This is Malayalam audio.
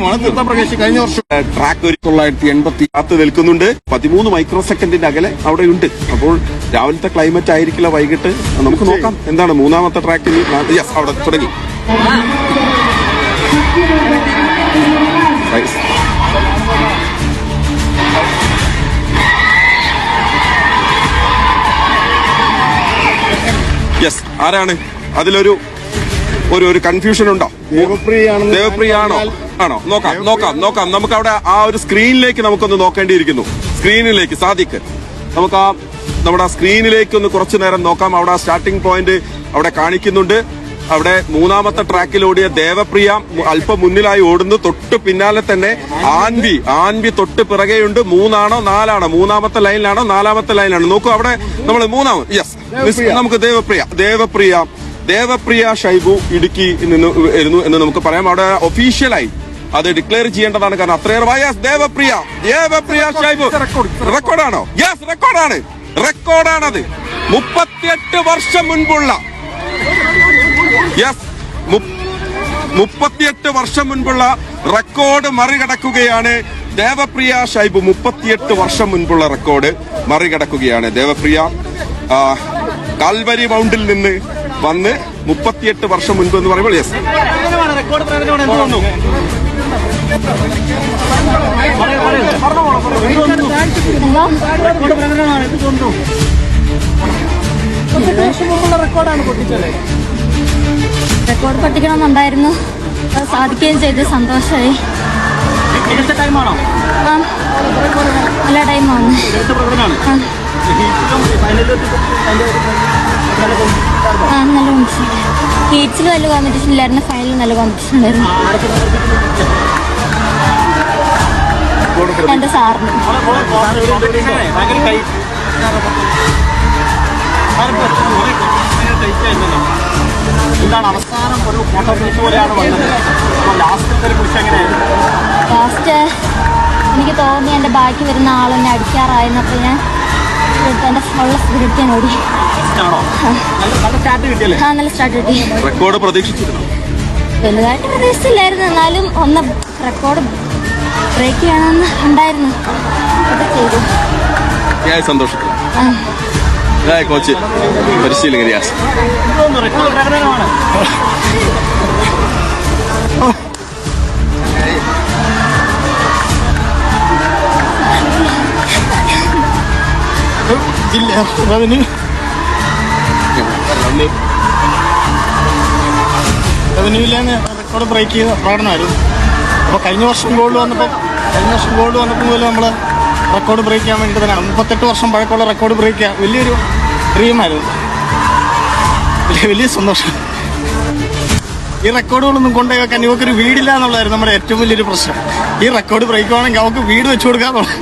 തീർത്ഥ പ്രകാശ് കഴിഞ്ഞ വർഷം. ട്രാക്ക് ഒരു തൊള്ളായിരത്തി എൺപത്തി കാത്ത് നിൽക്കുന്നുണ്ട്. പതിമൂന്ന് മൈക്രോ സെക്കൻഡിന്റെ അകലെ അവിടെ ഉണ്ട് അപ്പോൾ രാവിലത്തെ ക്ലൈമറ്റ് ആയിരിക്കില്ല വൈകിട്ട്. നമുക്ക് നോക്കാം. എന്താണ് മൂന്നാമത്തെ ട്രാക്കിൽ യെസ് അവിടെ തുടങ്ങി. യെസ് ആരാണ്? അതിലൊരു ഒരു ഒരു കൺഫ്യൂഷൻ ഉണ്ടോ? ദേവപ്രിയാണോ ദേവപ്രിയ ആണോ? നോക്കാം നോക്കാം നോക്കാം. നമുക്ക് അവിടെ ആ ഒരു സ്ക്രീനിലേക്ക് നമുക്കൊന്ന് നോക്കേണ്ടിയിരിക്കുന്നു. സ്ക്രീനിലേക്ക് സാദിക്ക് നമുക്ക് ആ നമ്മുടെ ആ സ്ക്രീനിലേക്ക് ഒന്ന് കുറച്ചു നേരം നോക്കാം. അവിടെ ആ സ്റ്റാർട്ടിംഗ് പോയിന്റ് അവിടെ കാണിക്കുന്നുണ്ട്. അവിടെ മൂന്നാമത്തെ ട്രാക്കിൽ ഓടിയ ദേവപ്രിയ അല്പം മുന്നിലായി ഓടുന്നു. തൊട്ട് പിന്നാലെ തന്നെ ആൻവി ആൻവി തൊട്ട് പിറകെയുണ്ട്. മൂന്നാണോ നാലാണോ? മൂന്നാമത്തെ ലൈനിലാണോ നാലാമത്തെ ലൈനിലാണോ നോക്കൂ അവിടെ നമ്മൾ മൂന്നാമത് യെസ് നമുക്ക് ദേവപ്രിയ ദേവപ്രിയ ദേവപ്രിയ ഷൈബു ഇടുക്കി നിന്ന് വരുന്നു എന്ന് നമുക്ക് പറയാം. അവിടെ ഒഫീഷ്യലായി അത് ഡിക്ലെയർ ചെയ്യേണ്ടതാണ് കാരണം അത്രയേറെ വയസ് ദേവപ്രിയ. ദേവപ്രിയ ഷൈബു. റെക്കോർഡാണോ യെസ് റെക്കോർഡാണ് റെക്കോർഡാണത് മുപ്പത്തിയെട്ട് വർഷം മുൻപുള്ള. യെസ് മുപ്പത്തിയെട്ട് വർഷം മുൻപുള്ള റെക്കോർഡ് മറികടക്കുകയാണ് ദേവപ്രിയ ഷൈബു. മുപ്പത്തിയെട്ട് വർഷം മുൻപുള്ള റെക്കോർഡ് മറികടക്കുകയാണ് ദേവപ്രിയ. കാൽവരി മൗണ്ടിൽ നിന്ന് വന്ന് മുപ്പത്തിയെട്ട് വർഷം മുൻപ് എന്ന് പറയുമ്പോൾ യെസ് റെക്കോർഡ് പഠിക്കണമെന്നുണ്ടായിരുന്നു സാധിക്കുകയും ചെയ്ത്. സന്തോഷമായി. ആ നല്ല ടൈമാണ് ആ. ആ നല്ല കോമ്പറ്റീഷൻ ഹീറ്റ്സിൽ നല്ല കോമ്പറ്റീഷൻ ഇല്ലായിരുന്നു ഫൈനലിൽ നല്ല കോമ്പറ്റീഷൻ ഉണ്ടായിരുന്നു. എന്റെ സാറിന്. എന്താണ് അവസാനം ഒരു ഫോട്ടോ ഫിനിഷ് പോലെയാണ് വന്നത്? അപ്പോൾ ലാസ്റ്റത്തെ കുറിച്ച് എങ്ങനെയായിരുന്നു? ലാസ്റ്റ് എനിക്ക് തോന്നി എന്റെ ബാക്കി വരുന്ന ആളെന്നെ അടിക്കാറായിരുന്നപ്പോൾ ഞാൻ എന്റെ ഉള്ള സ്പിരിറ്റ് ഞാൻ ഓടി. നല്ല നല്ല സ്റ്റാർട്ട് കിട്ടിയല്ലേ? ആ നല്ല സ്റ്റാർട്ട് കിട്ടി. റെക്കോർഡ് പ്രതീക്ഷിച്ചിരുന്നു? വലുതായിട്ട് പ്രതീക്ഷിച്ചില്ലായിരുന്നു. എന്നാലും ഒന്ന് റെക്കോർഡ് ബ്രേക്ക് ചെയ്യണമെന്ന് ഉണ്ടായിരുന്നു. അത് ചെയ്തു. സന്തോഷിക്കുന്നു കോച്ച് പരിശീലകൻ ജില്ല റവന്യൂ റവന്യൂവിലാണ് റെക്കോർഡ് ബ്രേക്ക് ചെയ്ത പ്രകടനമായിരുന്നു അപ്പോൾ കഴിഞ്ഞ വർഷം ഗോൾഡ് വന്നപ്പോൾ കഴിഞ്ഞ വർഷം ഗോൾഡ് വന്നപ്പോൾ പോലും നമ്മൾ റെക്കോർഡ് ബ്രേക്ക് ചെയ്യാൻ വേണ്ടി തന്നെയാണ്. മുപ്പത്തെട്ട് വർഷം പഴക്കമുള്ള റെക്കോർഡ് ബ്രേക്ക് ചെയ്യാൻ വലിയൊരു ഡ്രീമായിരുന്നു വലിയ വലിയ സന്തോഷം. ഈ റെക്കോർഡുകളൊന്നും കൊണ്ടുപോയി വെക്കാൻ ഇവക്കൊരു വീടില്ല എന്നുള്ളതായിരുന്നു നമ്മുടെ ഏറ്റവും വലിയൊരു പ്രശ്നം. ഈ റെക്കോർഡ് ബ്രേക്ക് ആണെങ്കിൽ അവർക്ക് വീട് വെച്ചു കൊടുക്കാന്നുള്ളത്.